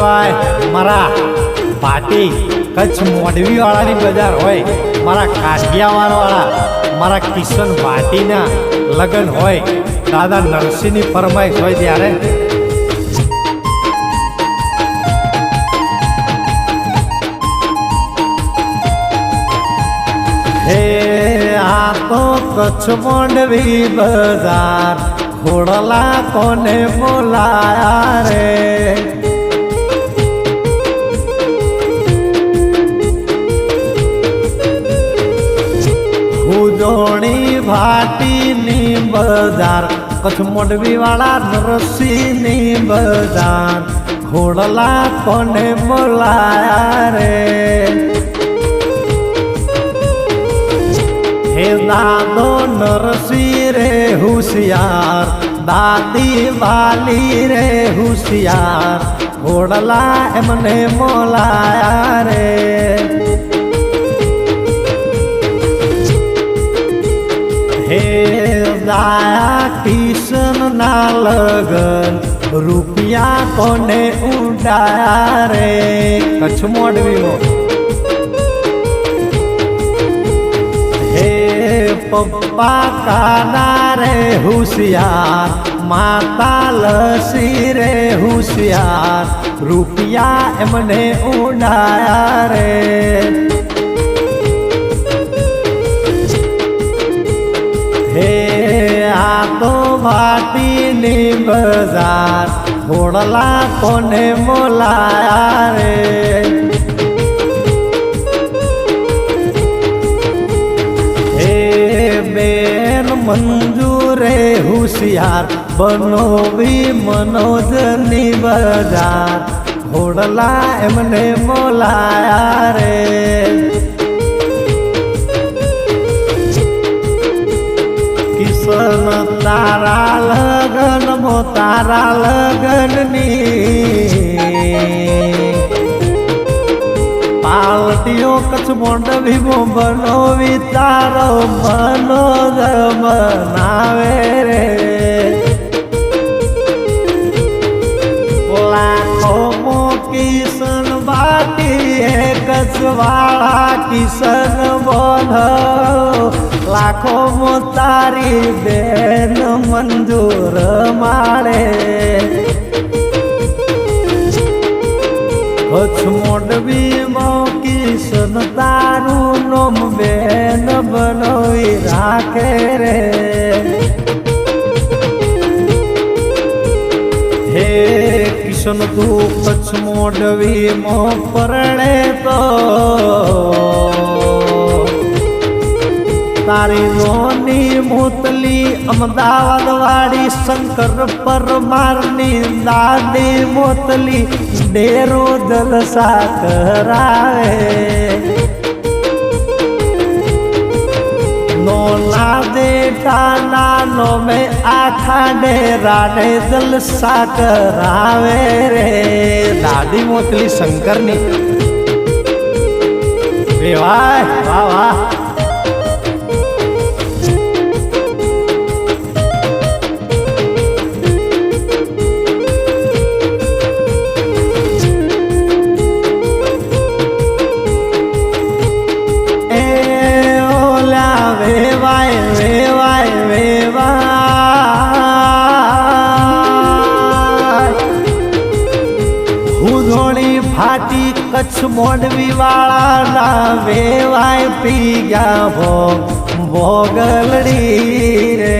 વેવાય મારા પાટી કચ્છ મોઢવી વાળાની બજાર હોય, મારા કાઠિયાવાડ વાળા મારા કિશન ભાટીના લગ્ન હોય, દાદા નરસિંહની ફરમાઈશ હોય ત્યારે. હે, આ તો કચ્છ મોંડવી બજાર, ખોડલા કોને બોલાયા રે? બજાર. કચ્છ મોડવી વાળા નરસિંહની બજાર. ઘોડલા કોને બોલાયા રે? હે દાદો નરસિંહ રે હોશિયાર, દાદી વાલી રે હોશિયાર ઘોડલા એમને મોલાયા રે. દાયા કિશન ના લગન. રૂપિયા કોને ઉડાયા રે? કચ્છ મોડવીનો. હે પપ્પા કાના રે હોશિયાર, માતા લસી રે હોશિયાર, રૂપિયા એમને ઉડાયા રે. તો ભાટીની બજાર થોડલા કોને મોલાયા રે? હે બેન મંજૂરે બનો બનોવી મનોજની બજાર ઘોડલા એમને મોલાયા રે. તારા લગન મો તારા લગનની. પાલટીઓ કચ્છ મોંડવી મો બનો વિતારો મનો બનાવે રે. લાખો મો કિશન વાળા કિશન બોલ. મો તારી બેન મંજૂર માળે. મોડવી કિશન તારું નોમ બેન બનોઈ રાખે રે. હે કિશન તું કચ્છ મોડવી મો પરણે તો. તારી રોની મોતલી અમદાવાદ વાળી શંકર પરમારની દાદી મોતલી ડેરો જલસા કરાવે. નોના દેઠાના નાનો મે આખા ડેરાને જલસા કરાવે રે. દાદી મોતલી શંકરની. રે વાહ વાહ વાહ. કચ્છ મોડવી વાળાના વેવાય પી ગયા ભોગ ભોગલડી રે.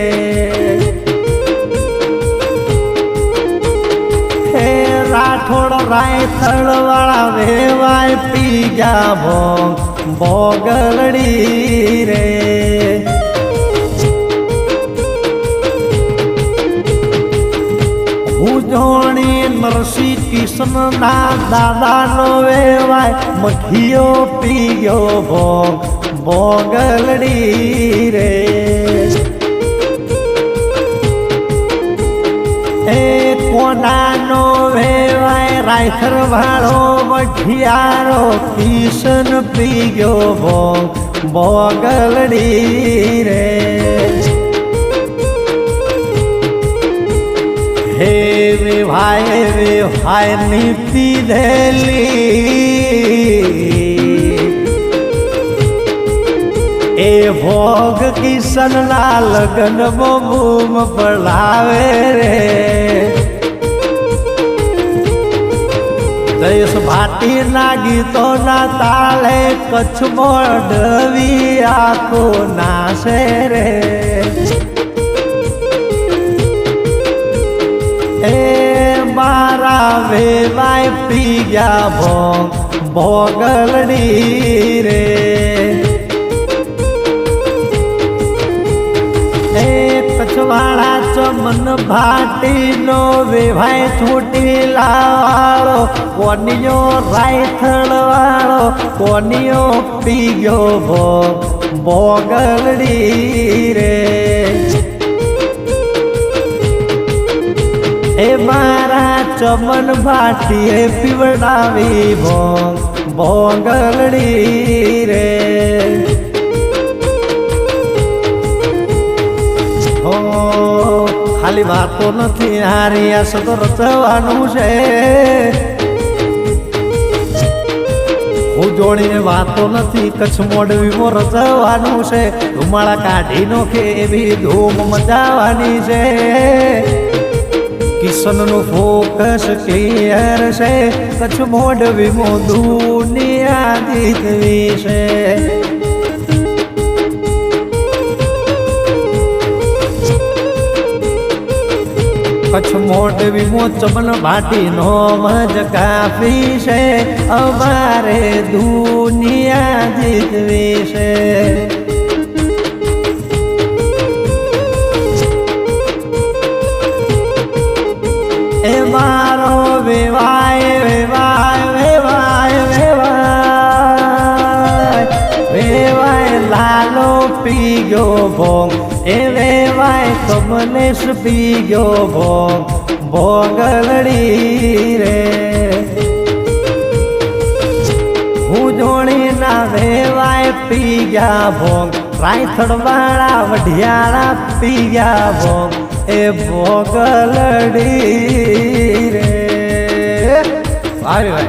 હે રાઠોડ રાયથળ વાળા વેવાય પી ગયા ભોગ ભોગલડી રે. ઉજોણી શ્રી કૃષ્ણના દાદાનો વેવાય, મઠિયો પી ગયો ભોગ, ભોગલડી રે. એ કોનાનો વેવાય રાયથર વાળો મઠિયારો કૃષ્ણ પી ભોગ, ભોગલડી રે. વિવાય નીતિ ધેલી એ ભોગ કિશનના લગ્ન બૂમ પડાવે રે જયેશ ભાટીના ગીતોના તાળે કચ્છ મોડવી આખો નાશે રે એ પી ગયા ભોગ, ભોગલડી રે. એ પછવાળા ચમન ભાટીનો વેવાય છૂટી લાવાળો કોનિયો રાયથળ વાળો કોનિયો પી ગયો ભોગ, ભોગલડી રે. એ મારા ચમન ભાટીએ પીવડાવી ભોંગ, ભોંગલડી રે. હો, ખાલી વાતો નથી, હારી આ સતો રચવાનું છે. જોડીને વાતો નથી, કચ્છ મોડવીમાં રચવાનું છે. ધુમાળા કાઢી નોખે એવી ધૂમ મચાવાની છે. કિશનનું ફોકસ ક્લિયર છે. કચ્છ મોડવીમાં દુનિયા જીતવી છે. કચ્છ ચમન મોચમન ભાટીનો મજ કાફી છે. અમારે દુનિયા જીતવી ભોંગ. એ વેવાય તમને પી ગયો ભોગ. ભોગલડી રે. હું જોણી ના વેવાય પી ગયા ભોગ. રાયથડ વાળા વઢિયાળા પી ગયા ભોગ. એ ભોગલડી રે. આવી ભાઈ.